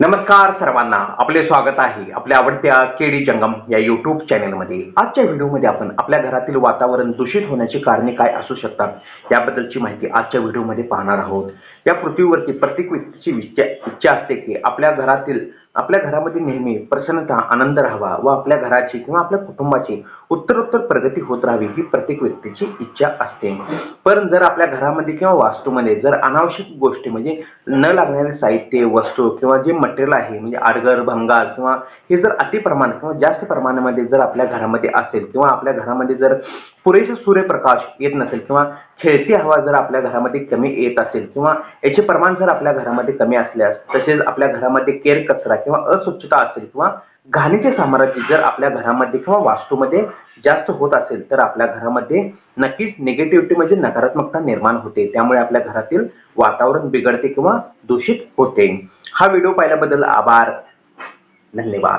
नमस्कार सर्वांना. आपले स्वागत आहे आपल्या आवडत्या केडी जंगम या युट्यूब चॅनेलमध्ये आजच्या व्हिडिओमध्ये आपण आपल्या घरातील वातावरण दूषित होण्याची कारणे काय असू शकतात याबद्दलची माहिती आजच्या व्हिडिओमध्ये पाहणार आहोत. या पृथ्वीवरती प्रत्येक व्यक्तीची इच्छा इच्छा असते की आपल्या घरातील आपल्या घरामध्ये नेहमी प्रसन्नता आनंद राहावा व आपल्या घराची किंवा आपल्या कुटुंबाची उत्तरोत्तर प्रगती होत राहावी ही प्रत्येक व्यक्तीची इच्छा असते. पण जर आपल्या घरामध्ये किंवा वास्तूमध्ये जर अनावश्यक गोष्टी म्हणजे न लागणारे साहित्य वस्तू किंवा जे मटेरियल आहे म्हणजे आडगर भंगार किंवा हे जर अति प्रमाण किंवा जास्त प्रमाणामध्ये जर आपल्या घरामध्ये असेल किंवा आपल्या घरामध्ये जर पुरेसा सूर्यप्रकाश येत नसेल किंवा खेळती हवा जर आपल्या घरामध्ये कमी येत असेल किंवा याचे प्रमाण जर आपल्या घरामध्ये कमी असल्यास तसेच आपल्या घरामध्ये केर कचरा किंवा अस्वच्छता असेल किंवा घाणीचे साम्राज्य जर आपल्या घरामध्ये किंवा वास्तूमध्ये जास्त होत असेल तर आपल्या घरामध्ये नक्कीच निगेटिव्हिटी म्हणजे नकारात्मकता निर्माण होते. त्यामुळे आपल्या घरातील वातावरण बिघडते किंवा दूषित होते. हा व्हिडिओ पाहिल्याबद्दल आभार. धन्यवाद.